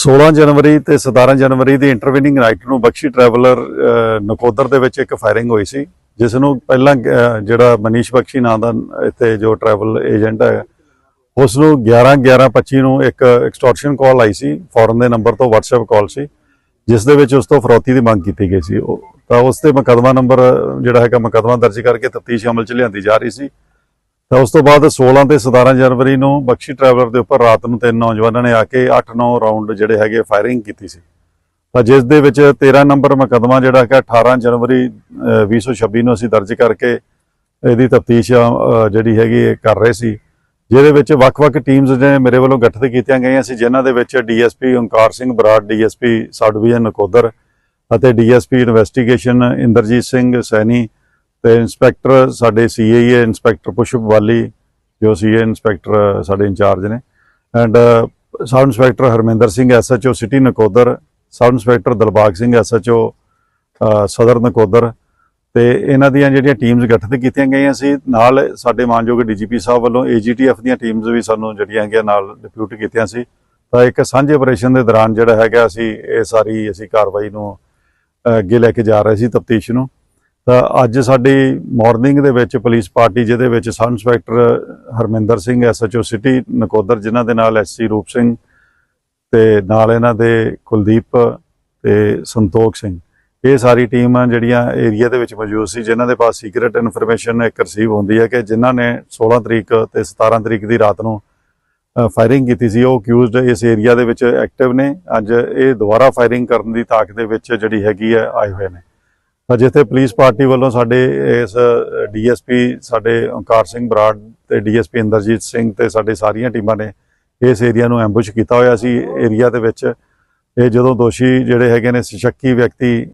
16 ਜਨਵਰੀ ਤੇ 17 ਜਨਵਰੀ ਦੀ intervening night ਨੂੰ ਬਖਸ਼ੀ traveller Nakodar ਦੇ ਵਿੱਚ ਇੱਕ ਫਾਇਰਿੰਗ ਹੋਈ ਸੀ, ਜਿਸ ਨੂੰ ਪਹਿਲਾਂ ਜਿਹੜਾ ਮਨੀਸ਼ ਬਖਸ਼ੀ ਨਾਂ ਦਾ ਇੱਥੇ ਜੋ ਟਰੈਵਲ ਏਜੰਟ ਹੈ, ਉਸ ਨੂੰ 11 11 25 ਨੂੰ ਇੱਕ ਐਕਸਟੋਰਸ਼ਨ ਕਾਲ ਆਈ ਸੀ ਫੋਰਨ ਦੇ ਨੰਬਰ ਤੋਂ WhatsApp ਕਾਲ ਸੀ, ਜਿਸ ਦੇ ਵਿੱਚ ਉਸ ਤੋਂ ਫਰੋਤੀ ਦੀ ਮੰਗ ਕੀਤੀ ਗਈ ਸੀ। ਉਹ- ਤਾਂ ਉਸ ਤੇ ਮੁਕੱਦਮਾ ਨੰਬਰ ਜਿਹੜਾ ਹੈਗਾ ਮੁਕੱਦਮਾ ਦਰਜ ਕਰਕੇ ਤਫਤੀਸ਼ ਅਮਲ ਚ ਲਿਆਂਦੀ ਜਾ ਰਹੀ ਸੀ। ਤਾਂ ਉਸ ਤੋਂ ਬਾਅਦ 16 ਤੇ 17 ਜਨਵਰੀ ਨੂੰ ਬਖਸ਼ੀ ਟਰੈਵਲਰ ਦੇ ਉੱਪਰ ਰਾਤ ਨੂੰ ਤਿੰਨ ਨੌਜਵਾਨਾਂ ਨੇ ਆ ਕੇ 8-9 ਰਾਉਂਡ ਜਿਹੜੇ ਹੈਗੇ ਫਾਇਰਿੰਗ ਕੀਤੀ ਸੀ। ਤਾਂ ਜਿਸ ਦੇ ਵਿੱਚ 13 ਨੰਬਰ ਮੁਕੱਦਮਾ ਜਿਹੜਾ ਹੈਗਾ 18 ਜਨਵਰੀ ਅਹ, 2026 ਨੂੰ ਅਸੀਂ ਦਰਜ ਕਰਕੇ ਇਹਦੀ ਤਫਤੀਸ਼ ਜਿਹੜੀ ਹੈਗੀ ਇਹ ਕਰ ਰਹੇ ਸੀ। ਜਿਹਦੇ ਵਿੱਚ ਵੱਖ-ਵੱਖ ਟੀਮਸ ਨੇ ਮੇਰੇ ਵੱਲੋਂ ਗਠਿਤ ਕੀਤੀਆਂ ਗਈਆਂ ਸੀ ਜਿਨ੍ਹਾਂ ਦੇ ਵਿੱਚ DSP Onkar Singh Brar DSP sub division Nakodar ਅਤੇ ਡੀਐਸਪੀ ਇਨਵੈਸਟੀਗੇਸ਼ਨ ਇੰਦਰਜੀਤ ਸਿੰਘ ਸੈਣੀ ਤੇ ਇੰਸਪੈਕਟਰ ਸਾਡੇ ਸੀਏਏ ਇੰਸਪੈਕਟਰ ਪੁਸ਼ਪ ਵਾਲੀ, ਜੋ ਸੀਏ ਇੰਸਪੈਕਟਰ ਸਾਡੇ ਇੰਚਾਰਜ ਨੇ। And sub inspector Harminder Singh, SHO city Nakodar, sub inspector Dalbagh Singh, SHO Sadar Nakodar. ਤੇ ਇਹਨਾਂ ਦੀਆਂ ਜਿਹੜੀਆਂ ਟੀਮਸ ਗਠਿਤ ਕੀਤੀਆਂ ਗਈਆਂ ਸੀ, ਨਾਲ ਸਾਡੇ ਮਾਨਯੋਗ ਡੀਜੀਪੀ ਸਾਹਿਬ ਵੱਲੋਂ ਏਜੀਟੀਐਫ ਦੀਆਂ ਟੀਮਸ ਵੀ ਸਾਨੂੰ ਜਿਹੜੀਆਂ ਹੈਗੀਆਂ ਨਾਲ ਡਿਪਿਊਟ ਕੀਤੀਆਂ ਸੀ। ਤਾਂ ਇੱਕ ਸਾਂਝੇ ਆਪਰੇਸ਼ਨ ਦੇ ਦੌਰਾਨ ਜਿਹੜਾ ਹੈਗਾ, ਅਸੀਂ ਇਹ ਸਾਰੀ ਅਸੀਂ ਕਾਰਵਾਈ ਨੂੰ ਅੱਗੇ ਲੈ ਕੇ ਜਾ ਰਹੇ ਸੀ ਤਫਤੀਸ਼ ਨੂੰ। ਤਾਂ ਅੱਜ ਸਾਡੀ ਮਾਰਨਿੰਗ ਦੇ ਵਿੱਚ ਪੁਲਿਸ ਪਾਰਟੀ ਜਿਹਦੇ ਵਿੱਚ sub inspector Harminder Singh SHO city Nakodar ਜਿਨ੍ਹਾਂ ਦੇ ਨਾਲ ਐਸਸੀ ਰੂਪ ਸਿੰਘ ਤੇ ਨਾਲ ਇਹਨਾਂ ਦੇ ਕੁਲਦੀਪ ਤੇ ਸੰਤੋਖ ਸਿੰਘ। ਇਹ ਸਾਰੀ ਟੀਮ ਆ ਜਿਹੜੀਆਂ ਏਰੀਆ ਦੇ ਵਿੱਚ ਮੌਜੂਦ ਸੀ, ਜਿਨ੍ਹਾਂ ਦੇ ਪਾਸ ਸੀਕ੍ਰੀਟ ਇਨਫੋਰਮੇਸ਼ਨ ਇੱਕ ਰਿਸੀਵ ਹੁੰਦੀ ਹੈ ਕਿ ਜਿਨ੍ਹਾਂ ਨੇ 16 ਤਰੀਕ ਤੇ 17 ਤਰੀਕ ਦੀ ਰਾਤ ਨੂੰ ਫਾਇਰਿੰਗ ਕੀਤੀ ਸੀ, ਉਹ ਅਕਿਊਜ਼ਡ ਇਸ ਏਰੀਆ ਦੇ ਵਿੱਚ ਐਕਟਿਵ ਨੇ। ਅੱਜ ਇਹ ਦੁਬਾਰਾ ਫਾਇਰਿੰਗ ਕਰਨ ਦੀ ਤਾਕਤ ਦੇ ਵਿੱਚ ਜਿਹੜੀ ਹੈਗੀ ਹੈ, ਆਏ ਹੋਏ ਨੇ। ਜਿੱਥੇ ਪੁਲਿਸ ਪਾਰਟੀ ਵੱਲੋਂ ਸਾਡੇ ਇਸ ਡੀਐਸਪੀ, ਸਾਡੇ ਓਂਕਾਰ ਸਿੰਘ ਬਰਾੜ ਤੇ ਡੀਐਸਪੀ ਇੰਦਰਜੀਤ ਸਿੰਘ ਤੇ ਸਾਡੇ ਸਾਰੀਆਂ ਟੀਮਾਂ ਨੇ ਇਸ ਏਰੀਆ ਨੂੰ ਐਂਬੁਸ਼ ਕੀਤਾ ਹੋਇਆ ਸੀ। ਏਰੀਆ ਦੇ ਵਿੱਚ ਇਹ ਜਦੋਂ ਦੋਸ਼ੀ ਜਿਹੜੇ ਹੈਗੇ ਨੇ ਸ਼ੱਕੀ ਵਿਅਕਤੀ